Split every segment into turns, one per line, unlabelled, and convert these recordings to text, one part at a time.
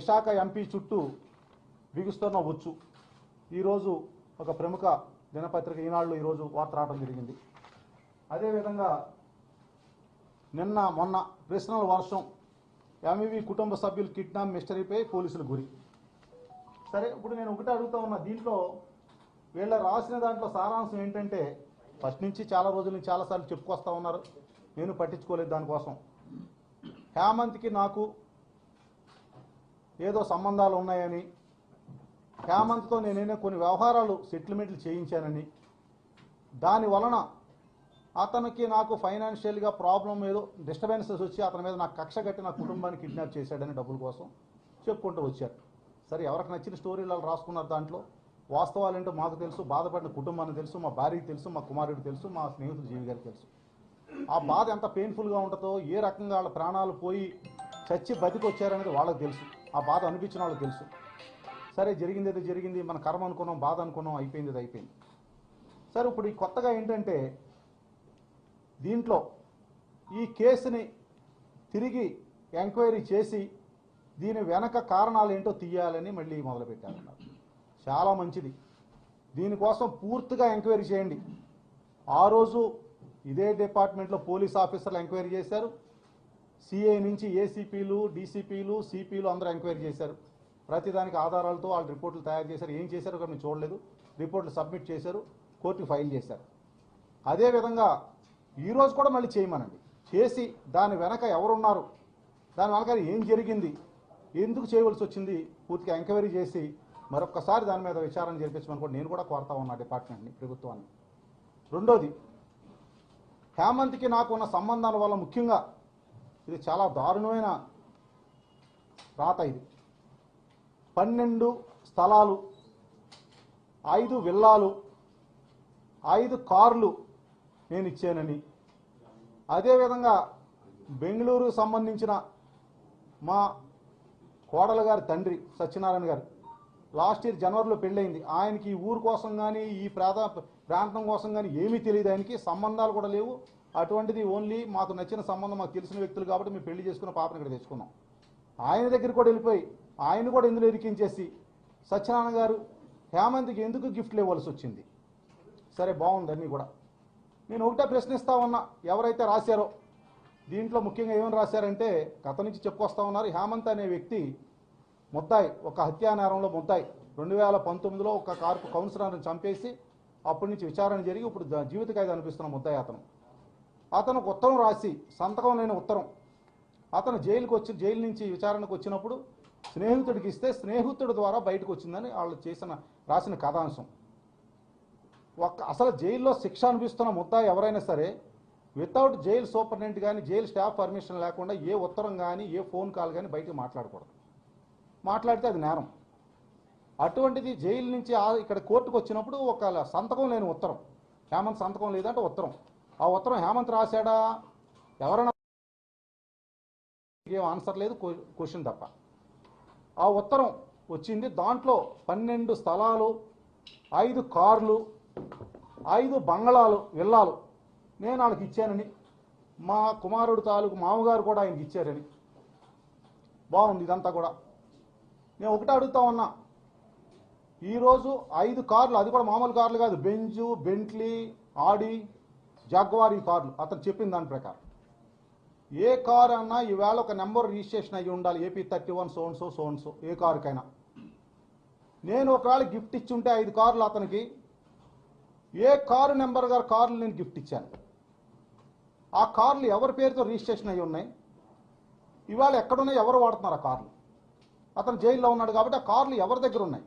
Visakha MP చుట్టూ బిగుస్తున్న వచ్చు ఈరోజు ఒక ప్రముఖ దినపత్రిక ఈనాళ్ళు ఈరోజు వార్త రావడం జరిగింది. అదేవిధంగా నిన్న మొన్న ప్రశ్నల వర్షం ఎంఈవి కుటుంబ సభ్యులు కిడ్నాప్ మిస్టరీపై పోలీసులు గురి. సరే ఇప్పుడు నేను ఒకటే అడుగుతా ఉన్నా దీంట్లో వీళ్ళ రాసిన దాంట్లో సారాంశం ఏంటంటే ఫస్ట్ నుంచి చాలా రోజుల నుంచి చాలాసార్లు చెప్పుకొస్తా ఉన్నారు. నేను పట్టించుకోలేదు దానికోసం. హేమంత్కి నాకు ఏదో సంబంధాలు ఉన్నాయని. హేమంత్తో నేనైనా కొన్ని వ్యవహారాలు సెటిల్మెంట్లు చేయించానని. దాని వలన అతనికి నాకు ఫైనాన్షియల్గా ప్రాబ్లం ఏదో డిస్టర్బెన్సెస్ వచ్చి అతని మీద నాకు కక్ష కట్టి నా కుటుంబాన్ని కిడ్నాప్ చేశాడని డబ్బుల కోసం చెప్పుకుంటూ వచ్చారు సరే ఎవరికి నచ్చిన స్టోరీలు వాళ్ళు రాసుకున్నారు దాంట్లో? వాస్తవాలేంటో మాకు తెలుసు బాధపడిన కుటుంబానికి తెలుసు మా భార్యకి తెలుసు మా కుమారుడికి తెలుసు మా స్నేహితుడు జీవి గారికి తెలుసు. ఆ బాధ ఎంత పెయిన్ఫుల్గా ఉంటుందో ఏ రకంగా వాళ్ళ ప్రాణాలు పోయి చచ్చి బతికొచ్చారనేది వాళ్ళకి తెలుసు. ఆ బాధ అనిపించిన వాళ్ళకి తెలుసు. సరే జరిగింది ఏదో జరిగింది మన కర్మ అనుకున్నాం బాధ అనుకున్నాం అయిపోయింది అది అయిపోయింది. సరే ఇప్పుడు ఈ కొత్తగా ఏంటంటే దీంట్లో ఈ కేసుని తిరిగి ఎంక్వైరీ చేసి దీని వెనక కారణాలు ఏంటో తీయాలని మళ్ళీ మొదలుపెట్టారన్నారు. చాలా మంచిది. దీనికోసం పూర్తిగా ఎంక్వైరీ చేయండి. ఆ రోజు ఇదే డిపార్ట్మెంట్లో పోలీస్ ఆఫీసర్లు ఎంక్వైరీ చేశారు. సిఐ నుంచి ఏసీపీలు డీసీపీలు సిపిలు అందరూ ఎంక్వైరీ చేశారు. ప్రతిదానికి ఆధారాలతో వాళ్ళు రిపోర్ట్లు తయారు చేశారు. ఏం చేశారో కూడా మేము చూడలేదు. రిపోర్ట్లు సబ్మిట్ చేశారు. కోర్టుకు ఫైల్ చేశారు. అదేవిధంగా ఈరోజు కూడా మళ్ళీ చేయమనండి. చేసి దాని వెనక ఎవరున్నారు? దాని వెనక ఏం జరిగింది? ఎందుకు చేయవలసి వచ్చింది? పూర్తిగా ఎంక్వైరీ చేసి మరొకసారి దాని మీద విచారణ జరిపించమని కూడా నేను కూడా కోరుతా ఉన్నా డిపార్ట్మెంట్ని ప్రభుత్వాన్ని. రెండోది హేమంత్కి నాకు ఉన్న సంబంధాల వల్ల ముఖ్యంగా ఇది చాలా దారుణమైన రాత ఇది. పన్నెండు స్థలాలు ఐదు విల్లాలు ఐదు కార్లు నేను ఇచ్చానని. అదేవిధంగా బెంగళూరుకు సంబంధించిన మా కోడల గారి తండ్రి సత్యనారాయణ గారు లాస్ట్ ఇయర్ జనవరిలో పెళ్ళయింది. ఆయనకి ఈ ఊరు కోసం కానీ ఈ ప్రాంత ప్రాంతం కోసం కానీ ఏమీ తెలియదు ఆయనకి. సంబంధాలు కూడా లేవు. అటువంటిది ఓన్లీ మాకు నచ్చిన సంబంధం మాకు తెలిసిన వ్యక్తులు కాబట్టి మేము పెళ్ళి చేసుకున్న పాపను ఇక్కడ తెచ్చుకున్నాం. ఆయన దగ్గర కూడా వెళ్ళిపోయి ఆయన కూడా ఇందులో ఇరికించేసి సత్యనారాయణ గారు హేమంత్కి ఎందుకు గిఫ్ట్లు ఇవ్వాల్సి వచ్చింది? సరే బాగుంది అన్నీ కూడా. నేను ఒకటే ప్రశ్నిస్తా ఉన్నా ఎవరైతే రాశారో దీంట్లో ముఖ్యంగా ఏమని రాశారంటే కథ నుంచి చెప్పుకొస్తా ఉన్నారు హేమంత్ అనే వ్యక్తి ముద్దాయి ఒక హత్యా నేరంలో ముద్దాయి. రెండు వేల పంతొమ్మిదిలో ఒక కార్పు కౌన్సిలర్ని చంపేసి అప్పటి నుంచి విచారణ జరిగి ఇప్పుడు జీవిత ఖైదు అనిపిస్తున్న ముద్దాయి అతను. అతను ఉత్తరం రాసి సంతకం లేని ఉత్తరం. అతను జైలుకి వచ్చి జైలు నుంచి విచారణకు వచ్చినప్పుడు స్నేహితుడికి ఇస్తే స్నేహితుడి ద్వారా బయటకు వచ్చిందని వాళ్ళు చేసిన రాసిన కథాంశం. ఒక్క అసలు జైల్లో శిక్ష అనిపిస్తున్న ముద్దా ఎవరైనా సరే వితౌట్ జైలు సూపరింటెండెంట్ కానీ జైలు స్టాఫ్ పర్మిషన్ లేకుండా ఏ ఉత్తరం కానీ ఏ ఫోన్ కాల్ కానీ బయటకు మాట్లాడకూడదు. మాట్లాడితే అది నేరం. అటువంటిది జైలు నుంచి ఇక్కడ కోర్టుకు వచ్చినప్పుడు ఒక సంతకం లేని ఉత్తరం హేమంత్ సంతకం లేదంటే ఉత్తరం. ఆ ఉత్తరం హేమంత్ రాశాడా? ఎవరైనా ఏం ఆన్సర్ లేదు క్వశ్చన్ తప్ప. ఆ ఉత్తరం వచ్చింది దాంట్లో పన్నెండు స్థలాలు ఐదు కార్లు ఐదు బంగళాలు విల్లాలు నేను వాళ్ళకి ఇచ్చానని. మా కుమారుడు తాలూకు మామగారు కూడా ఆయనకి ఇచ్చారని. బాగుంది ఇదంతా కూడా. నేను ఒకటే అడుగుతా ఉన్నా. ఈరోజు ఐదు కార్లు అది కూడా మామూలు కార్లు కాదు. బెంజు బెంట్లీ ఆడి జాగ్వార్ ఈ కార్లు అతను చెప్పిన దాని ప్రకారం. ఏ కార్ అన్నా ఈవేళ ఒక నెంబర్ రిజిస్ట్రేషన్ అయ్యి ఉండాలి. ఏపీ థర్టీ వన్ సోన్సో సోన్సో ఏ కారుకైనా. నేను ఒకవేళ గిఫ్ట్ ఇచ్చి ఉంటే ఐదు కార్లు అతనికి. ఏ కారు నెంబర్ గారు కార్లు నేను గిఫ్ట్ ఇచ్చాను. ఆ కార్లు ఎవరి పేరుతో రిజిస్ట్రేషన్ అయ్యి ఉన్నాయి? ఇవాళ ఎక్కడున్నాయి? ఎవరు వాడుతున్నారు ఆ కార్లు? అతను జైల్లో ఉన్నాడు కాబట్టి ఆ కార్లు ఎవరి దగ్గర ఉన్నాయి?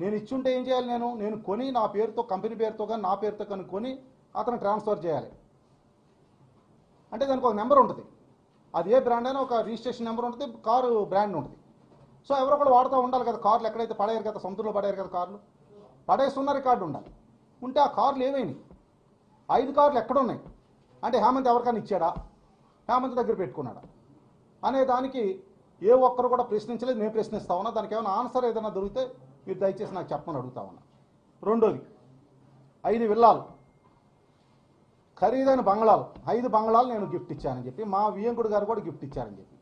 నేను ఇచ్చుంటే ఏం చేయాలి నేను? నేను కొని నా పేరుతో కంపెనీ పేరుతో కానీ నా పేరుతో కానీ కొని అతను ట్రాన్స్ఫర్ చేయాలి. అంటే దానికి ఒక నెంబర్ ఉంటుంది. అది ఏ బ్రాండ్ అయినా ఒక రిజిస్ట్రేషన్ నెంబర్ ఉంటుంది కారు బ్రాండ్ ఉంటుంది. సో ఎవరో ఒకరు వాడుతూ ఉండాలి కదా కార్లు ఎక్కడైతే పడేయరు కదా సొంతలో పడేయరు కదా కార్లు. పడేస్తున్న రికార్డు ఉండాలి. ఉంటే ఆ కార్లు ఏమైనాయి? ఐదు కార్లు ఎక్కడున్నాయి? అంటే హేమంత్ ఎవరికైనా ఇచ్చాడా? హేమంత్ దగ్గర పెట్టుకున్నాడా? అనే దానికి ఏ ఒక్కరు కూడా ప్రశ్నించలేదు నేను ప్రశ్నిస్తా ఉన్నా. దానికి ఏమైనా ఆన్సర్ ఏదైనా దొరికితే మీరు దయచేసి నాకు చెప్పమని అడుగుతా ఉన్నా. రెండోది ఐదు విల్లాలు. ఖరీదైన బంగ్లాలు ఐదు బంగ్లాలు నేను గిఫ్ట్ ఇచ్చానని చెప్పి మా వియంకుడు గారు కూడా గిఫ్ట్ ఇచ్చారని చెప్పి.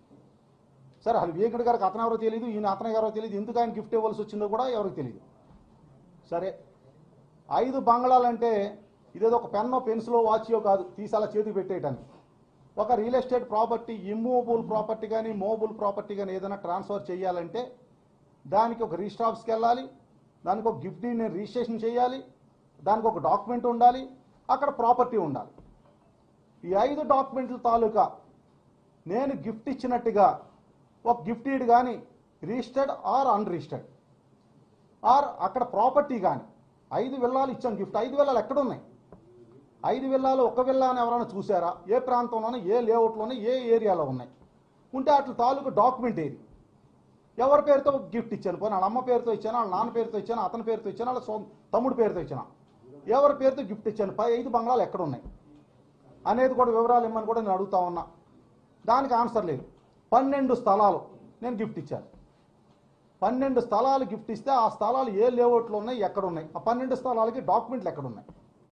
సరే అది వియంకుడు గారికి అతను ఎవరో తెలియదు ఈయన అతను ఎవరో తెలియదు ఎందుకు ఆయన గిఫ్ట్ ఇవ్వాల్సి వచ్చిందో కూడా ఎవరికి తెలియదు. సరే ఐదు బంగ్లాలంటే ఇదేదో ఒక పెన్నో పెన్సిలో వాచియో కాదు తీసి అలా చేతికి పెట్టేయటానికి. ఒక real estate property immovable property కానీ మూవబుల్ ప్రాపర్టీ కానీ ఏదైనా ట్రాన్స్ఫర్ చేయాలంటే దానికి ఒక రిజిస్టర్ ఆఫీస్కి వెళ్ళాలి దానికి ఒక గిఫ్ట్ని నేను రిజిస్ట్రేషన్ చేయాలి దానికి ఒక డాక్యుమెంట్ ఉండాలి అక్కడ ప్రాపర్టీ ఉండాలి. ఈ ఐదు డాక్యుమెంట్ల తాలూకా నేను గిఫ్ట్ ఇచ్చినట్టుగా ఒక గిఫ్ట్ ఈడ్ కానీ రిజిస్టర్డ్ ఆర్ అన్రిజిస్టర్డ్. ఆర్ అక్కడ ప్రాపర్టీ కానీ ఐదు విల్లాలు ఇచ్చాం గిఫ్ట్. ఐదు విల్లాలు ఎక్కడున్నాయి? ఐదు విల్లాలు ఒక విల్లా అని ఎవరైనా చూసారా? ఏ ప్రాంతంలోనే ఏ లేఅవుట్లోనే ఏ ఏరియాలో ఉన్నాయి? ఉంటే అట్లా తాలూకు డాక్యుమెంట్ ఏది? ఎవరి పేరుతో గిఫ్ట్ ఇచ్చాను? పోనీ వాళ్ళ అమ్మ పేరుతో ఇచ్చాను? వాళ్ళ నాన్న పేరుతో ఇచ్చాను? అతని పేరుతో ఇచ్చాను? వాళ్ళ సో తమ్ముడు పేరుతో ఇచ్చాను? ఎవరి పేరుతో గిఫ్ట్ ఇచ్చాను? పై ఐదు బంగ్లాలు ఎక్కడ ఉన్నాయి అనేది కూడా వివరాలు ఇమ్మని కూడా నేను అడుగుతా ఉన్నా. దానికి ఆన్సర్ లేదు. పన్నెండు స్థలాలు నేను గిఫ్ట్ ఇచ్చాను. పన్నెండు స్థలాలు గిఫ్ట్ ఇస్తే ఆ స్థలాలు ఏ లేఅవుట్లో ఉన్నాయి ఎక్కడ ఉన్నాయి? ఆ పన్నెండు స్థలాలకి డాక్యుమెంట్లు ఎక్కడ ఉన్నాయి